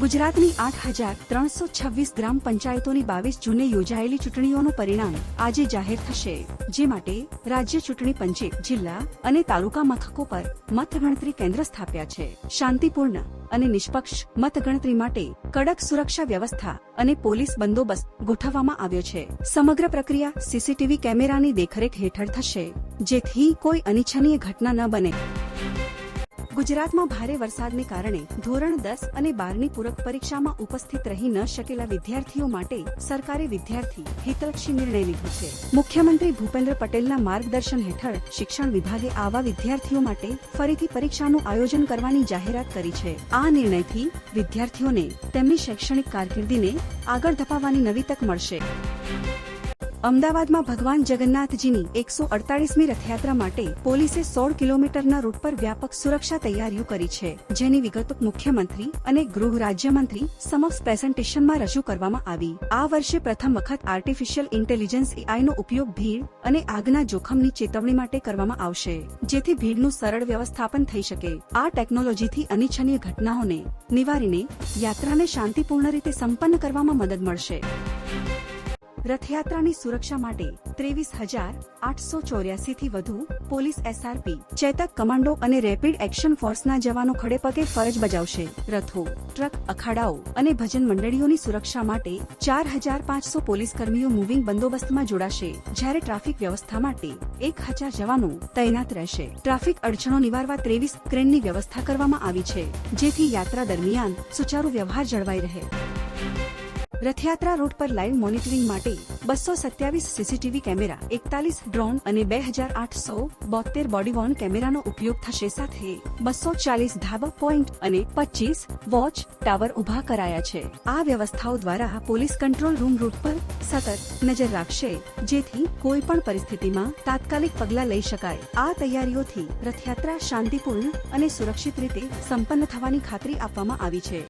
ગુજરાતની આઠ હજાર ત્રણસો છવ્વીસ ગ્રામ પંચાયતોની બાવીસ જૂને યોજાયેલી ચૂંટણીઓનું પરિણામ આજે જાહેર થશે, જે માટે રાજ્ય ચૂંટણી પંચે જિલ્લા અને તાલુકા મથકો પર મતગણતરી કેન્દ્ર સ્થાપ્યા છે. શાંતિપૂર્ણ અને નિષ્પક્ષ મતગણતરી માટે કડક સુરક્ષા વ્યવસ્થા અને પોલીસ બંદોબસ્ત ગોઠવવામાં આવ્યો છે. સમગ્ર પ્રક્રિયા સીસીટીવી કેમેરાની દેખરેખ હેઠળ થશે, જેથી કોઈ અનિચ્છનીય ઘટના ન બને. ગુજરાતમાં ભારે વરસાદને કારણે ધોરણ દસ અને બારની પૂરક પરીક્ષામાં ઉપસ્થિત રહી ન શકેલા વિદ્યાર્થીઓ માટે સરકારે વિદ્યાર્થી હિતલક્ષી નિર્ણય લીધો છે. મુખ્યમંત્રી ભૂપેન્દ્ર પટેલના માર્ગદર્શન હેઠળ શિક્ષણ વિભાગે આવા વિદ્યાર્થીઓ માટે ફરીથી પરીક્ષાનું આયોજન કરવાની જાહેરાત કરી છે. આ નિર્ણયથી વિદ્યાર્થીઓને તેમની શૈક્ષણિક કારકિર્દીને આગળ ધપાવવાની નવી તક મળશે. અમદાવાદમાં ભગવાન જગન્નાથજીની એકસો અડતાલીસમી રથયાત્રા માટે પોલીસે સોળ કિલોમીટરના રૂટ પર વ્યાપક સુરક્ષા તૈયારીઓ કરી છે, જેની વિગતો મુખ્યમંત્રી અને ગૃહ રાજ્યમંત્રી સમક્ષ પ્રેઝન્ટેશનમાં રજૂ કરવામાં આવી. આ વર્ષે પ્રથમ વખત આર્ટિફિશિયલ ઇન્ટેલિજન્સ એઆઈનો ઉપયોગ ભીડ અને આગના જોખમની ચેતવણી માટે કરવામાં આવશે, જેથી ભીડનું સરળ વ્યવસ્થાપન થઈ શકે. આ ટેકનોલોજીથી અનિચ્છનીય ઘટનાઓને નિવારીને યાત્રાને શાંતિપૂર્ણ રીતે સંપન્ન કરવામાં મદદ મળશે. રથયાત્રાની સુરક્ષા માટે ત્રેવીસ હજાર આઠસો ચોર્યાસી થી વધુ પોલીસ એસઆરપી ચેતક કમાન્ડો અને રેપિડ એક્શન ફોર્સના જવાનો ખડેપગે ફરજ બજાવશે. રથો, ટ્રક, અખાડાઓ અને ભજન મંડળીઓની સુરક્ષા માટે ચાર હજાર પાંચસો પોલીસ કર્મીઓ મુવિંગ બંદોબસ્તમાં જોડાશે, જ્યારે ટ્રાફિક વ્યવસ્થા માટે એક હજાર જવાનો તૈનાત રહેશે. ટ્રાફિક અડચણો નિવારવા ત્રેવીસ ક્રેનની વ્યવસ્થા કરવામાં આવી છે, જેથી યાત્રા દરમિયાન સુચારુ વ્યવહાર જળવાઈ રહે. રથયાત્રા રૂટ પર લાઈવ મોનિટરિંગ માટે બસો સત્યાવીસ સીસીટીવી કેમેરા, એકતાલીસ ડ્રોન અને બે હજાર આઠસો બોતેર બોડીવોર્ન કેમેરાનો ઉપયોગ થશે સાથે બસો ચાલીસ ધાબા પોઈન્ટ અને પચીસ વોચ ટાવર ઊભા કરાયા છે. આ વ્યવસ્થાઓ દ્વારા પોલીસ કંટ્રોલ રૂમ રૂટ પર સતત નજર રાખશે, જેથી કોઈ પણ પરિસ્થિતિમાં તાત્કાલિક પગલાં લઈ શકાય. આ તૈયારીઓથી રથયાત્રા શાંતિપૂર્ણ અને સુરક્ષિત રીતે સંપન્ન થવાની ખાતરી આપવામાં આવી છે.